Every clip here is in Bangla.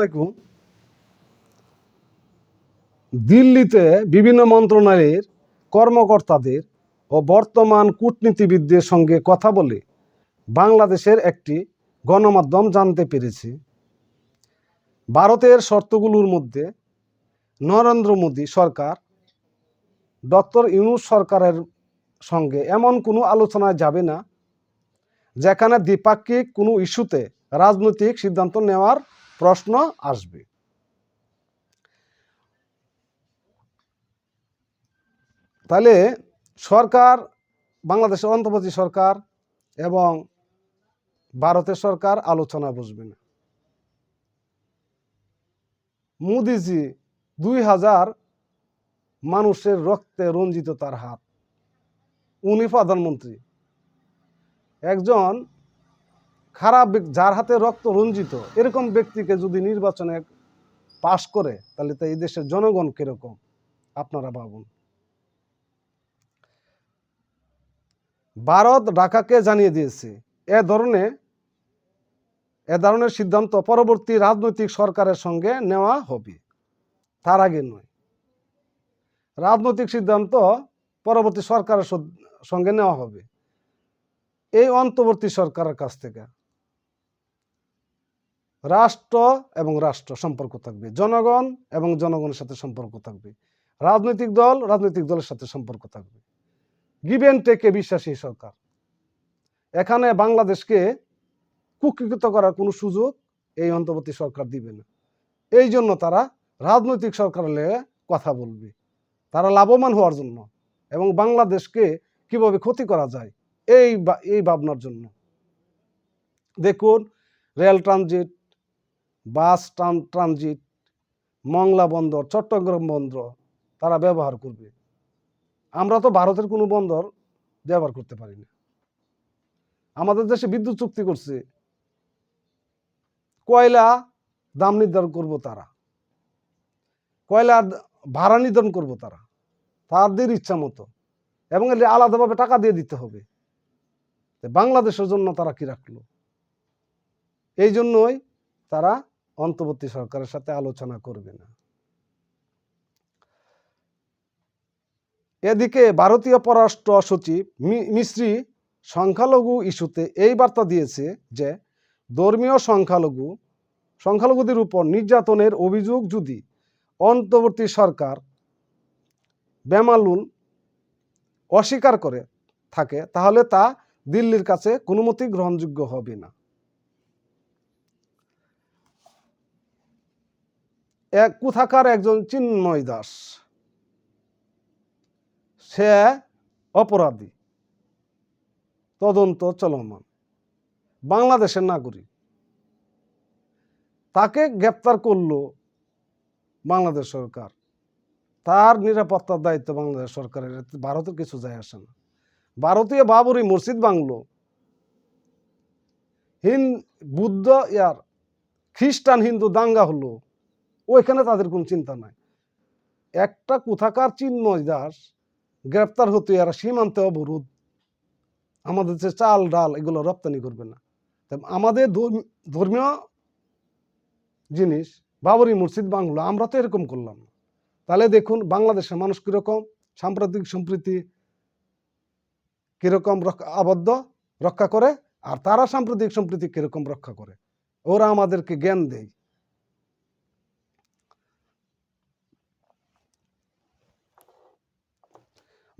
আলাইকুম। দিল্লিতে বিভিন্ন মন্ত্রণালয়ের কর্মকর্তাদের ও বর্তমান কূটনীতিবিদদের সঙ্গে কথা বলে বাংলাদেশের একটি গণমাধ্যম জানতে পেরেছে। ভারতের শর্তগুলোর মধ্যে নরেন্দ্র মোদী সরকার, ডক্টর ইউনুস সরকারের সঙ্গে এমন কোনো আলোচনায় যাবে না, যেখানে দ্বিপাক্ষিক কোনো ইস্যুতে রাজনৈতিক সিদ্ধান্ত নেওয়ার প্রশ্ন আসবে। তাহলে সরকার, বাংলাদেশের অন্তর্বর্তী সরকার এবং ভারতের সরকার আলোচনা বসবে না। মোদিজি দুই হাজার মানুষের রক্তে রঞ্জিত তার হাত। উনি প্রধানমন্ত্রী। একজন খারাপ যার হাতে রক্ত রঞ্জিত, এরকম ব্যক্তিকে যদি নির্বাচনে পাশ করে, তাহলে তো এই দেশের জনগণ কীরকম? আপনারা ভাবুন। ভারত ঢাকাকে জানিয়ে দিয়েছে, এ ধরনের এ ধরনের সিদ্ধান্ত পরবর্তী রাজনৈতিক সরকারের সঙ্গে নেওয়া হবে। তার আগে নয়, রাজনৈতিক সিদ্ধান্ত পরবর্তী সরকারের সঙ্গে নেওয়া হবে। এই অন্তর্বর্তী সরকারের কাছ থেকে। রাষ্ট্র এবং রাষ্ট্র সম্পর্ক থাকবে। জনগণ এবং জনগণের সাথে সম্পর্ক থাকবে। রাজনৈতিক দল রাজনৈতিক দলের সাথে সম্পর্ক থাকবে। গিভেন টেকে বিশ্বাসী সরকার। এখানে বাংলাদেশকে কুকৃত করার কোনো সুযোগ এই অন্তর্বর্তী সরকার দিবে না। এই জন্য তারা রাজনৈতিক সরকারের কথা বলবে। তারা লাভবান হওয়ার জন্য এবং বাংলাদেশকে কীভাবে ক্ষতি করা যায় এই এই ভাবনার জন্য। দেখুন, রেল ট্রানজিট বাস ট্রান- ট্রানজিট, মংলা বন্দর, চট্টগ্রাম বন্দর তারা ব্যবহার করবে। আমরা তো ভারতের কোনো বন্দর ব্যবহার করতে পারি না। আমাদের দেশে বিদ্যুৎ চুক্তি করছে। কয়লা দাম নির্ধারণ করব তারা। কয়লা ভাড়া নির্ধারণ করব তারা। তাদের ইচ্ছা মতো। এবং আলাদাভাবে টাকা দিয়ে দিতে হবে। বাংলাদেশের জন্য তারা কি রাখল? এই জন্যই তারা অন্তর্বর্তী সরকারের সাথে আলোচনা করবে না। এদিকে ভারতীয় পররাষ্ট্র সচিব মিশ্রি সংখ্যালঘু ইস্যুতে এই বার্তা দিয়েছে যে, ধর্মীয় সংখ্যালঘু, সংখ্যালঘুদের উপর নির্যাতনের অভিযোগ যদি অন্তর্বর্তী সরকার বেমালুল অস্বীকার করে থাকে, তাহলে তা দিল্লির কাছে কোনো মতেই গ্রহণযোগ্য হবে না। এক কোথাকার একজন চিন্ময় দাস। সে অপরাধী। তদন্ত চলমান। বাংলাদেশের নাগরিক। তাকে গ্রেপ্তার করল বাংলাদেশ সরকার। তার নিরাপত্তার দায়িত্ব বাংলাদেশ সরকারের। ভারতের কিছু যায় আসে না। ভারতীয় বাবরি মসজিদ বাংলো হিন বুদ্ধ, ইয়ার খ্রিস্টান হিন্দু দাঙ্গা হলো। ওইখানে তাদের কোনো চিন্তা নাই। একটা কোথাকার চিন্ময় দাস গ্রেপ্তার হতে এরা সীমান্তে অবরোধ। আমাদের যে চাল, ডাল এগুলো রপ্তানি করবে না। আমাদের ধর্ম- ধর্মীয় জিনিস, বাবরি মসজিদ, বাংলো, আমরা তো এরকম করলাম না। তাহলে দেখুন বাংলাদেশের মানুষ কীরকম, সাম্প্রতিক সম্প্রীতি কীরকম আবদ্ধ, রক্ষা করে, আর তারা সাম্প্রতিক সম্প্রীতি কীরকম রক্ষা করে। ওরা আমাদেরকে জ্ঞান দেয়।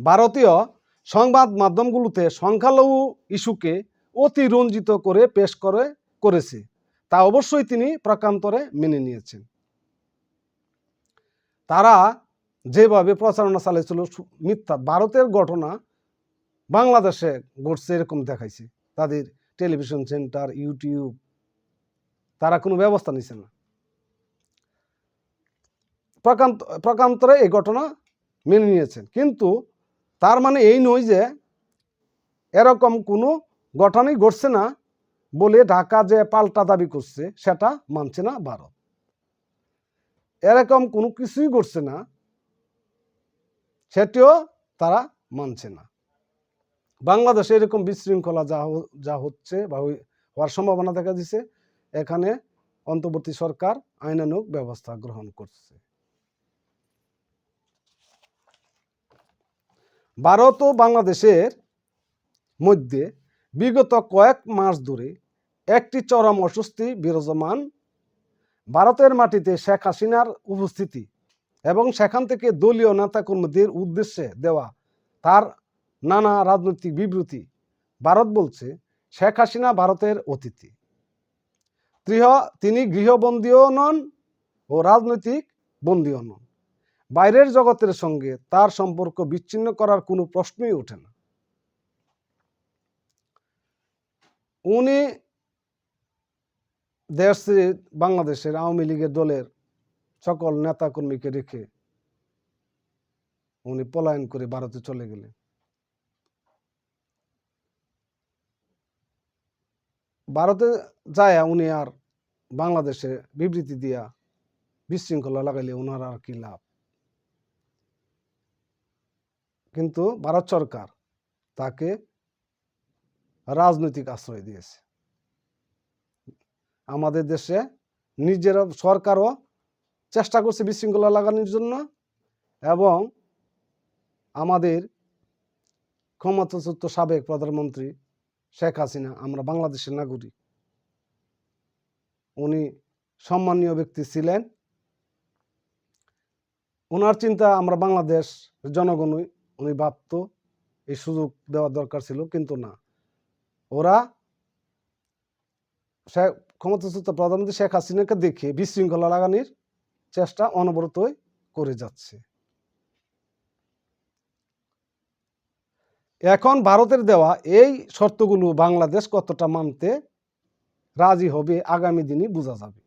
ভারতীয় সংবাদ মাধ্যমগুলোতে সংখ্যালঘু ইস্যুকে অতি রঞ্জিত করে পেশ করে, করেছে। তা অবশ্যই তিনি প্রকান্তরে মেনে নিয়েছেন। তারা যেভাবে প্রচারণা চালিয়েছিল মিথ্যা, ভারতের ঘটনা বাংলাদেশে ঘটছে এরকম দেখাইছে। তাদের টেলিভিশন সেন্টার, ইউটিউব, তারা কোনো ব্যবস্থা নিছে না। প্রকান্ত, প্রকান্তরে এই ঘটনা মেনে নিয়েছেন। কিন্তু তার মানে এই নয় যে এরকম কোনো ঘটনাই ঘটছে না বলে ঢাকা যে পাল্টা দাবি করছে, সেটা মানছে না ভারত। এরকম কোনো কিছুই ঘটছে না, সেটিও তারা মানছে না। বাংলাদেশে এরকম বিশৃঙ্খলা যা যা হচ্ছে বা হওয়ার সম্ভাবনা দেখা দিছে। এখানে অন্তর্বর্তী সরকার আইনানুগ ব্যবস্থা গ্রহণ করছে। ভারত ও বাংলাদেশের মধ্যে বিগত কয়েক মাস ধরে একটি চরম অস্বস্তি বিরাজমান ভারতের মাটিতে শেখ হাসিনার উপস্থিতি এবং সেখান থেকে দলীয় নেতাকর্মীদের উদ্দেশ্যে দেওয়া তার নানা রাজনৈতিক বিবৃতি ভারত বলছে, শেখ হাসিনা ভারতের অতিথি। তিনি গৃহবন্দীও নন ও রাজনৈতিক বন্দীও নন। বাইরের জগতের সঙ্গে তার সম্পর্ক বিচ্ছিন্ন করার কোনো প্রশ্নই ওঠে না। উনি দেশ, বাংলাদেশের আওয়ামী লীগের দলের সকল নেতাকর্মীকে রেখে উনি পলায়ন করে ভারতে চলে গেলেন। ভারতে যায় উনি আর বাংলাদেশে বিবৃতি দিয়া বিশৃঙ্খলা লাগাইলে ওনার আর কি লাভ? কিন্তু ভারত সরকার তাকে রাজনৈতিক আশ্রয় দিয়েছে। আমাদের দেশে নিজের সরকারও চেষ্টা করছে বিশৃঙ্খলা লাগানোর জন্য এবং আমাদের ক্ষমতাচ্যুত সাবেক প্রধানমন্ত্রী শেখ হাসিনা, আমরা বাংলাদেশের নাগরিক। উনি সম্মানীয় ব্যক্তি ছিলেন। ওনার চিন্তা আমরা বাংলাদেশ জনগণই উনি ভাবত, এই সুযোগ দেওয়ার দরকার ছিল, কিন্তু না। ওরা ক্ষমতাচ্যুত প্রধানমন্ত্রী শেখ হাসিনাকে দেখে বিশৃঙ্খলা লাগানোর চেষ্টা অনবরতই করে যাচ্ছে। এখন ভারতের দেওয়া এই শর্তগুলো বাংলাদেশ কতটা মানতে রাজি হবে আগামী দিনই বোঝা যাবে।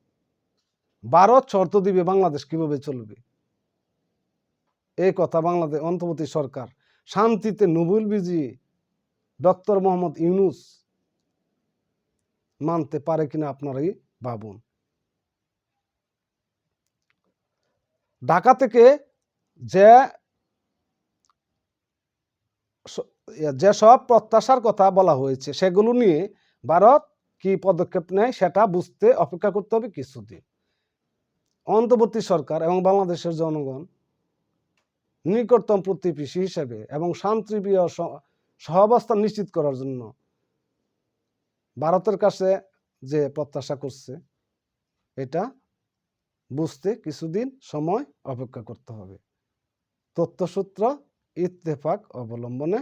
ভারত শর্ত দিবে বাংলাদেশ কীভাবে চলবে? এই কথা বাংলাদেশ অন্তর্বর্তী সরকার। শান্তিতে নোবেল বিজয়ী ডক্টর মোহাম্মদ ইউনুস মানতে পারে কিনা আপনারাই ভাবুন। ঢাকা থেকে যে যেসব প্রত্যাশার কথা বলা হয়েছে, সেগুলো নিয়ে ভারত কি পদক্ষেপ নেয় সেটা বুঝতে অপেক্ষা করতে হবে কিছুদিন। অন্তর্বর্তী সরকার এবং বাংলাদেশের জনগণ নিকটতম প্রতিবেশী হিসেবে এবং শান্তিপ্রিয় সহাবস্থান নিশ্চিত করার জন্য ভারতের কাছে যে প্রত্যাশা করছে, এটা বুঝতে কিছুদিন সময় অপেক্ষা করতে হবে। তথ্যসূত্র ইত্তেফাক অবলম্বনে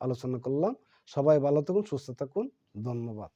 আলোচনা করলাম। সবাই ভালো থাকুন, সুস্থ থাকুন। ধন্যবাদ।